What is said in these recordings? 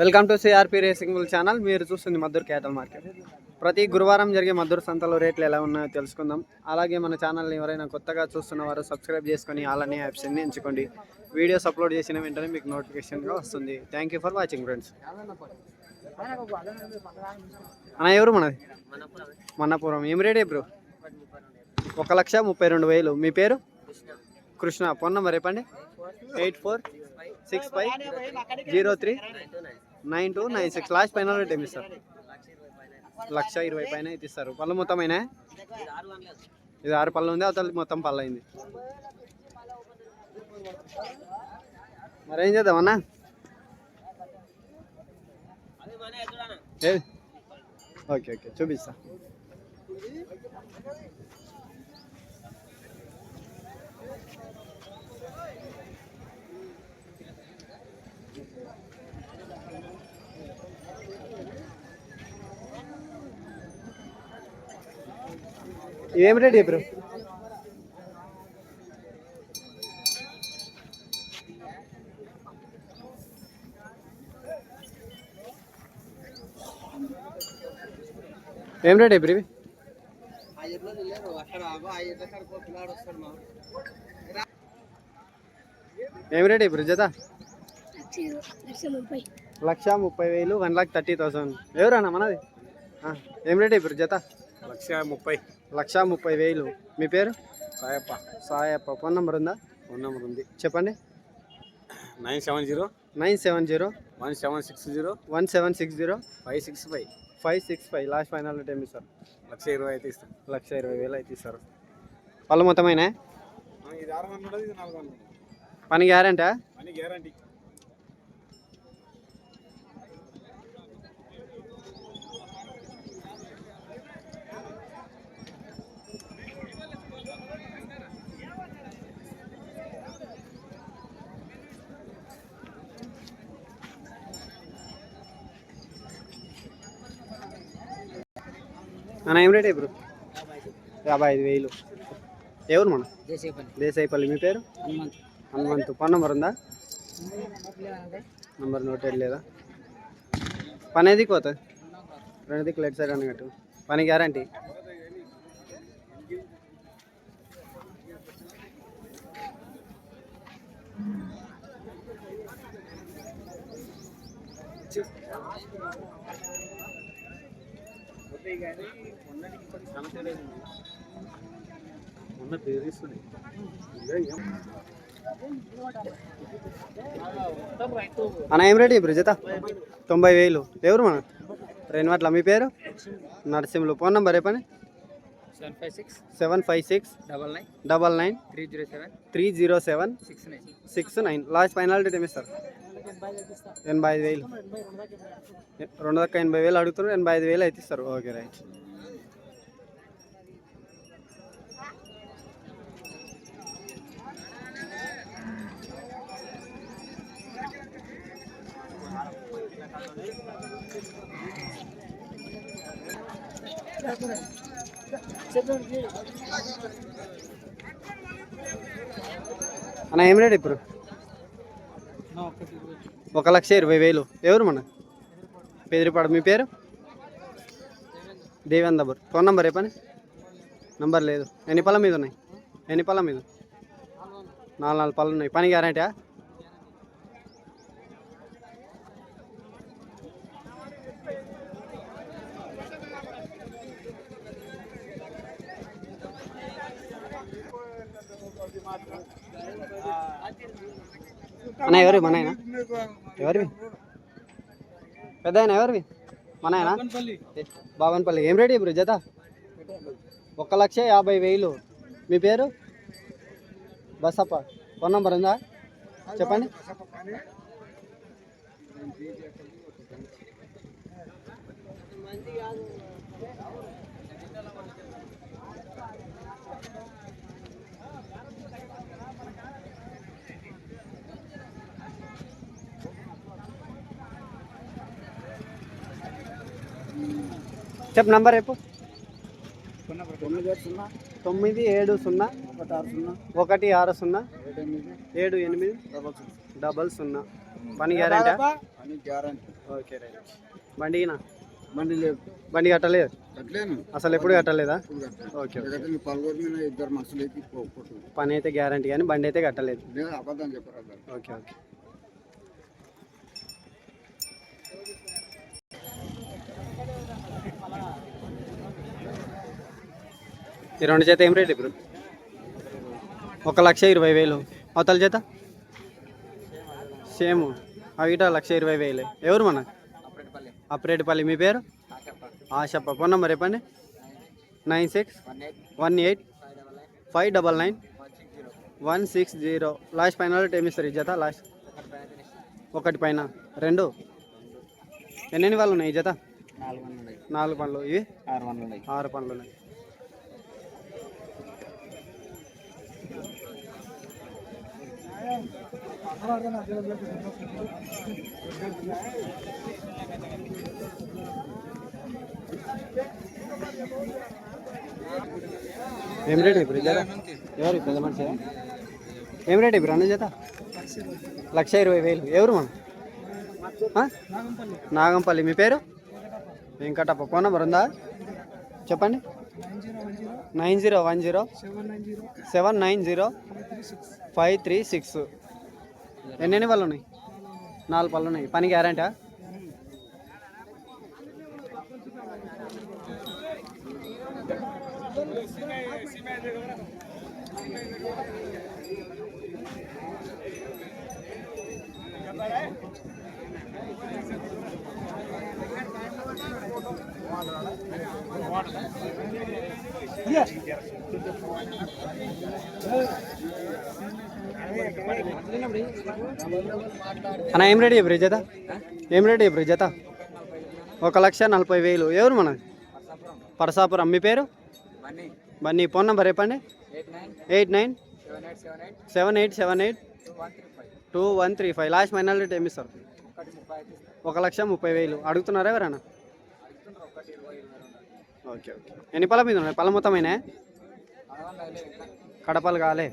Welcome to CRP racing bull channel మీరు చూస్తుంది Maddur క్యాటల్ market. ప్రతి గురువారం జరిగే మద్దూరు సంతలో రేట్లు ఎలా ఉన్నాయో తెలుసుకుందాం. అలాగే మన ఛానల్ని ఎవరైనా కొత్తగా చూస్తున్న వారు సబ్స్క్రైబ్ చేసుకొని అలానే యాప్స్ని ఎంచుకోండి. వీడియోస్ అప్లోడ్ చేసిన వెంటనే మీకు నోటిఫికేషన్గా వస్తుంది. Thank you for watching friends అన్న ఎవరు మనది? మన్నపురం. ఏం రేట్ బ్రో ఒక లక్ష ముప్పై రెండు వేలు. మీ పేరు? కృష్ణ. ఫోన్ నెంబర్ చెప్పండి. Eight four six five zero three. Nine two nine six. Last final rate ఏమి ఇస్తారు? లక్ష ఇరవై పైన అయితే ఇస్తారు. పళ్ళు మొత్తం అయినా? ఇది ఆరు పళ్ళు ఉంది అవతల మొత్తం పళ్ళు అయింది. మరేం చేద్దాం అన్న? Okay okay. చూపిస్తా. ఏం రేట్ చెప్పారు? ఏం రేట్ చెప్పారు ఇవి? ఏం రేట్ చెప్పారు జత? లక్ష ముప్పై వేలు వన్ లాక్ థర్టీ థౌసండ్. ఎవరన్నా మనది? ఏం రేట్ చెప్పారు జత? లక్ష ముప్పై. లక్ష ముప్పై వేలు. మీ పేరు? సాయప్ప. సాయప్ప. ఫోన్ నెంబర్ ఉందా? ఫోన్ నెంబర్ ఉంది. చెప్పండి. Nine seven zero. Nine seven zero. One seven six zero. One seven six zero. Five six five. Five six five. Last final time ఇస్తారు లక్ష ఇరవై అయితే ఇస్తాం. లక్ష ఇరవై వేలు అయితే ఇస్తారు. పళ్ళు మొత్తమైనా? పని గ్యారంటా? అని గ్యారంటీ. అన్న ఏం రేట్ ఇప్పుడు? యాభై ఐదు వేలు. ఎవరు మన? దేశాయిపల్లి. మీ పేరు? హనుమంతు. ఫోన్ నెంబర్ ఉందా? నంబర్ నోట్ లేదా? పని ఏది పోతుంది రెండు దిక్కు లెట్ సైడ్ అన్నట్టు పని గ్యారంటీ? ఉన్న అన్న ఏం రేట్ ఇప్పుడు జత తొంభై వేలు. ఎవరు మన? రెన్వట్ల మీ పేరు? నరసింహులు. ఫోన్ నెంబర్ చెప్పండి. Seven five six seven five six double nine double nine three zero seven three zero seven six nine six nine. Last final date ఏమిస్తారు ఎనభై ఐదు వేలు. రెండు దాకా ఎనభై వేలు అడుగుతున్నారు. ఎనభై ఐదు వేలు అయితే ఇస్తారు. Okay right. అన్న ఏం రేట్ ఇప్పుడు? ఒక లక్ష ఇరవై వేలు. ఎవరు మన? పేదరిపాడు మీ పేరు? దేవేందబర్. ఫోన్ నంబర్ ఏ పని నంబర్ లేదు. ఎన్ని పళ్ళ మీద ఉన్నాయి? ఎన్ని పళ్ళ మీద? నాలుగు నాలుగు పళ్ళు ఉన్నాయి. పని గ్యారంటీ అన్న ఎవరి మన ఆయన? ఎవరివి? పెద్ద ఆయన ఎవరివి? మన ఆయన? బాబన్పల్లి ఏం రేట్ ఇప్పుడు జత ఒక లక్ష యాభై వేలు. మీ పేరు? బసప్ప. ఫోన్ నంబర్ ఉందా? చెప్పండి. చెప్పు నంబర్ చెప్పు. తొమ్మిది ఏడు సున్నా ఒకటి ఆరు సున్నా ఏడు ఎనిమిది డబల్ సున్నా. పని గ్యారంటీ? Okay right. బండినా బండి లేదు. బండి కట్టలేదు? కట్టలేను. అసలు ఎప్పుడు కట్టలేదా? ఓకే ఇద్దరు పని అయితే గ్యారంటీ కానీ బండి అయితే కట్టలేదు. నేను అబద్ధం చెప్పరాదు ఓకే ఓకే. ఈ రెండు చేత ఏం రేట్ ఇప్పుడు? ఒక లక్ష ఇరవై వేలు. అవతల చేత? సేమ్. అవిట లక్ష ఇరవై వేలు. ఎవరు మన? అప్రేటిపల్లి. మీ పేరు? ఆశప్ప. ఫోన్ నెంబర్ చెప్పండి. Nine six one eight five double nine one six zero. Last final time ఇస్తారు ఈ జత? లాస్ట్. ఒకటి పైన. రెండు. ఎన్నెన్ని వాళ్ళు ఉన్నాయి ఈ జత? నాలుగు పండ్లు ఇవి? ఆరు వందలు ఉన్నాయి. ఆరు పండ్లు ఉన్నాయి. ఏం రేట్ ఇప్పుడు ఎవరు పెద్ద మనిషి? ఏం రేట్ ఇప్పుడు అన్న చేత లక్ష ఇరవై వేలు. ఎవరు మనం? నాగంపల్లి. మీ పేరు? వెంకటప్ప. ఫోన్ నెంబర్ ఉందా? చెప్పండి. Nine zero one zero seven nine zero five three six. ఎన్నెన్ని పళ్ళు ఉన్నాయి? నాలుగు పళ్ళు ఉన్నాయి. పని గ్యారంటీ అన్న ఏం రెడీ ఇప్పుడు జత? ఏం రెడీ ఇప్పుడు జత? ఒక లక్ష నలభై వేలు. ఎవరు మన పరసాపురం. మీ పేరు? బన్నీ. ఫోన్ నెంబర్ చెప్పండి. Eight nine seven eight seven eight two one three five. Last final ఏమి ఇస్తారు? ఒక లక్ష ముప్పై వేలు. అడుగుతున్నారా ఎవరన్నా? Okay okay. ఎన్ని పళ్ళ మీద ఉన్నాయి? పళ్ళ మొత్తమైనా కడపలు కాలే.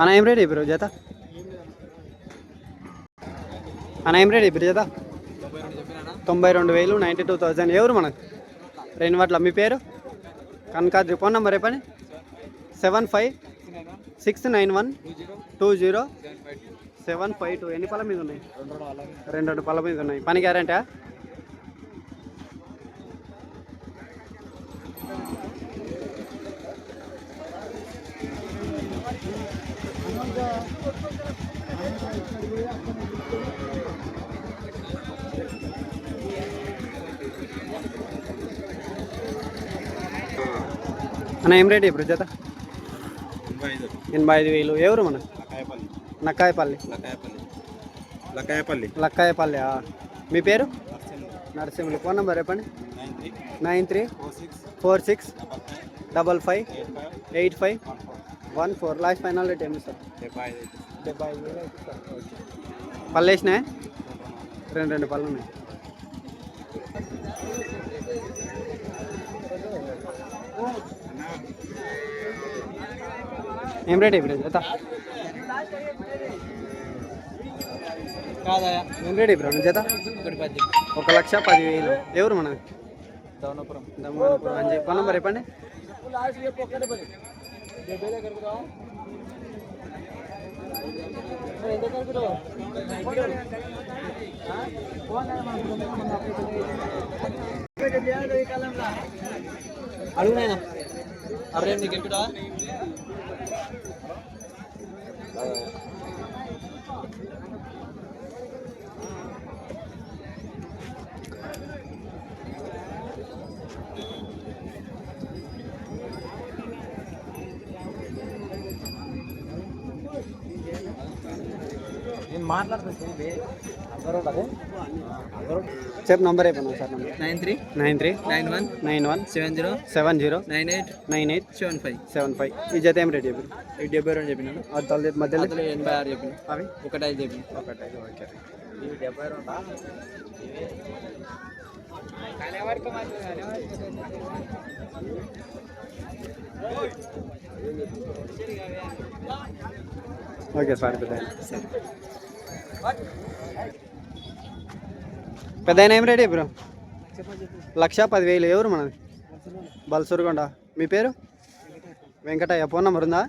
అన్న ఏం రేట్ ఇప్పుడు జత? అన్న ఏం రేట్ ఇప్పుడు జత? తొంభై రెండు వేలు నైంటీ టూ థౌజండ్ ఎవరు మనకు? రెండు వాట్ల మీ పేరు? కనకాద్రి. ఫోన్ నెంబర్ చెప్పండి. Seven five six nine one two zero seven five two. ఎన్ని పళ్ళ మీద ఉన్నాయి? రెండు రెండు పళ్ళ మీద ఉన్నాయి. పని గ్యారంటీ అన్న ఏం రేట్ ఇప్పుడు జత? ఎనభై ఐదు వేలు. ఎవరు మన? నక్కాయపల్లి. లకాయపల్లి లకాయపల్లి లక్కాయపల్లి ఆ. మీ పేరు? నరసింహులు. ఫోన్ నెంబర్ చెప్పండి. Nine three. Nine three. Four six. Double five. Eight five. One four. Last final rate ఏమి సార్? డెబ్బై ఐదు అయితే డెబ్బై ఐదు వేలు అయితే సార్. పళ్ళు వేసినాయి? రెండు రెండు పళ్ళు ఉన్నాయి. ఏం రేట్ ఇప్పుడు జత జత ఒక లక్ష పది వేలు ఎవరు మన? దౌనపురం దమ్మానపురం అని చెప్పి నెంబర్ చెప్పండి. అడుగునైనా అరే నీకు ఎక్కుడా నేను మాట్లాడుతుంది చెప్పు నంబర్ అయిపోయినా sir number nine three nine three nine one nine one seven zero seven zero nine eight nine eight seven five seven five ఈ జత ఏం రేట్ చెప్పి ఈ డెబ్బై రెండు చెప్పినాను అద్దాల మధ్యలో అందులో ఎనభై ఆరు చెప్పిన. అవి? ఒకటి ఐదు చెప్పిన. ఒకటి ఓకే. Okay sir. పెద్ద ఏం రెడీ బ్రో లక్ష పదివేలు ఎవరు మనది? బల్సూరుగొండ. మీ పేరు? వెంకటయ్య. ఫోన్ నెంబర్ ఉందా?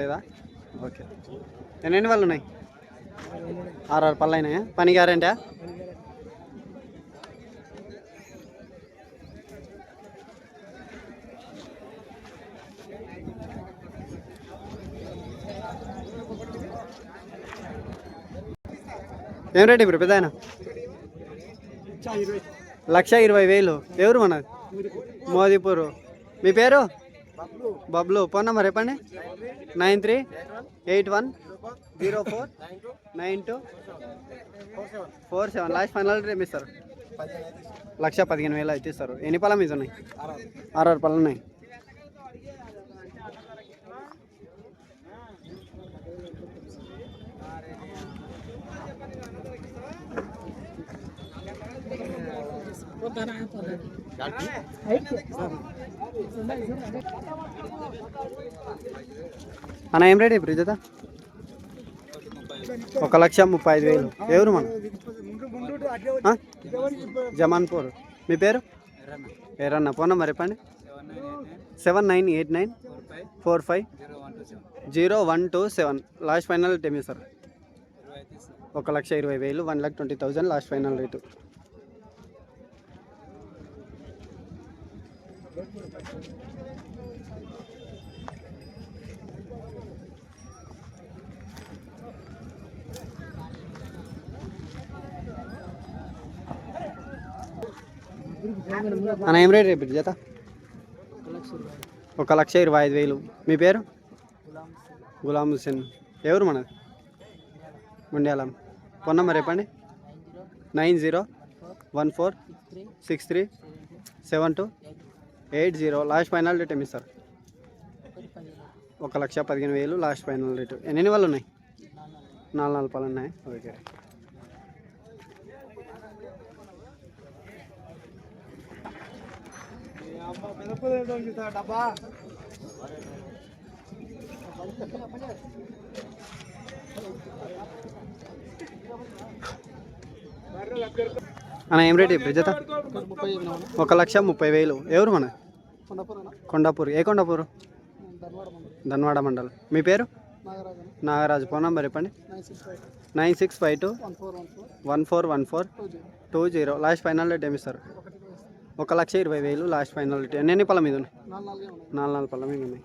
లేదా? ఓకే. ఎన్ని వాళ్ళు ఉన్నాయి ఆరు ఆరు పళ్ళు అయినాయా పని గ్యారంటీ ఏం రేట్ ఇప్పుడు పెద్ద ఆయన? లక్ష ఇరవై వేలు. ఎవరు మనది మోదీపూర్. మీ పేరు? బబ్లు. ఫోన్ నెంబర్ చెప్పండి. Nine three eight one zero four nine two four seven. Last final రేపు ఇస్తారు లక్ష పదిహేను వేలు అయితే ఇస్తారు. ఎన్ని పళ్ళ మీద ఉన్నాయి? ఆరు ఆరు పళ్ళు ఉన్నాయి. అన్న ఏం రేట్ ఇప్పుడు ఇదా ఒక లక్ష ముప్పై ఐదు వేలు. ఎవరు మన? జమాన్పూర్. మీ పేరు? ఎరన్న ఫోన్ నెంబర్ చెప్పండి. Seven nine eight nine four five zero one two seven. Last final time sir ఒక లక్ష ఇరవై వేలు one lakh twenty thousand last final rate. అన్న ఏం రేట్ రేపు జత? ఒక లక్ష ఇరవై ఐదు వేలు. మీ పేరు? గులాం హుసేన్ ఎవరు మనది? ముండ్యాలం ఫోన్ నెంబర్ చెప్పండి. Nine zero one four six three seven two eight zero. Last final rate ఏమి సార్? ఒక లక్ష పదిహేను వేలు లాస్ట్ ఫైనల్ రేటు ఎన్ని వాళ్ళు ఉన్నాయి? నాలుగు నాలుగు పళ్ళు ఉన్నాయి. ఓకే. అన్న ఏం రేట్ ఇప్పుడు జత? ఒక లక్ష ముప్పై వేలు. ఎవరు మన? కొండాపూర్. ఏ కొండాపూర్? ధన్వాడ మండల్. మీ పేరు? నాగరాజు. ఫోన్ నంబర్ చెప్పండి. Nine six five two one four one four two zero. Last final date ఏమి ఇస్తారు? ఒక లక్ష ఇరవై వేలు లాస్ట్ ఫైనల్ డేట్. ఎన్ని ఎన్ని పళ్ళ మీద ఉన్నాయి? నాలుగు నాలుగు పళ్ళ మీద ఉన్నాయి.